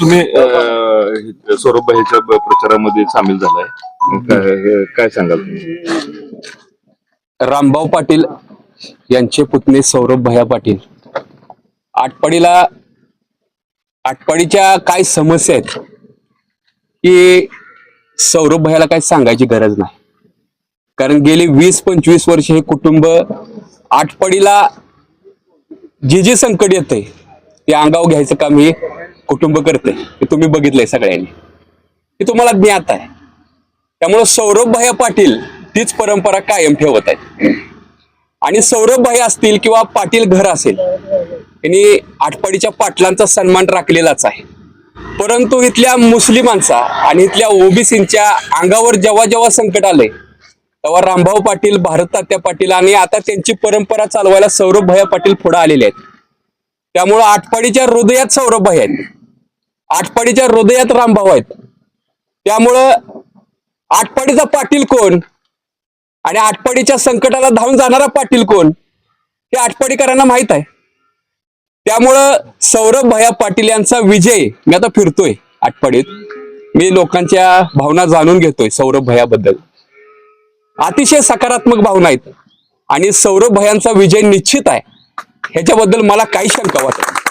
तुम्ही सौरभ भाईच्या प्रचारामध्ये सामील झालाय. काय सांगाल? रामभाऊ पाटील यांचे पुतणे सौरभ भया पाटील. आटपाडीला आटपाडीच्या काय समस्या आहेत? की सौरभ भयाला काय सांगायची गरज नाही. कारण गेली वीस पंचवीस वर्ष हे कुटुंब आटपाडीला जे जे संकट येतंय ते अंगावर घ्यायचं काम हे कुटुंब करते हे तुम्ही बघितलंय सगळ्यांनी. हे तुम्हाला ज्ञात आहे. त्यामुळं सौरभ पाटील तीच परंपरा कायम ठेवत आहेत. आणि सौरभ भाई असतील किंवा पाटील घर असेल यांनी आटपाडीच्या पाटलांचा सन्मान राखलेलाच आहे. परंतु इथल्या मुस्लिमांचा आणि इथल्या ओबीसींच्या अंगावर जेव्हा जेव्हा संकट आले तेव्हा रामभाऊ पाटील भारत तात्या पाटील आणि आता त्यांची परंपरा चालवायला सौरभ भैया पाटील पुढे आलेले आहेत. त्यामुळं आटपाडीच्या हृदयात सौरभ भाई आहेत. आटपाडीच्या हृदयात रामभाऊ आहेत. त्यामुळं आटपाडीचा पाटील कोण? आणि आटपाडीच्या संकटाला धावून जाणारा पाटील कोण? हे आटपाडीकरांना माहीत आहे. त्यामुळं सौरभ भया पाटील यांचा विजय मी आता फिरतोय आटपाडीत. मी लोकांच्या भावना जाणून घेतोय सौरभ भयाबद्दल. अतिशय सकारात्मक भावना आहेत. आणि सौरभ भयांचा विजय निश्चित आहे. ह्याच्याबद्दल मला काही शंका वाटत नाही.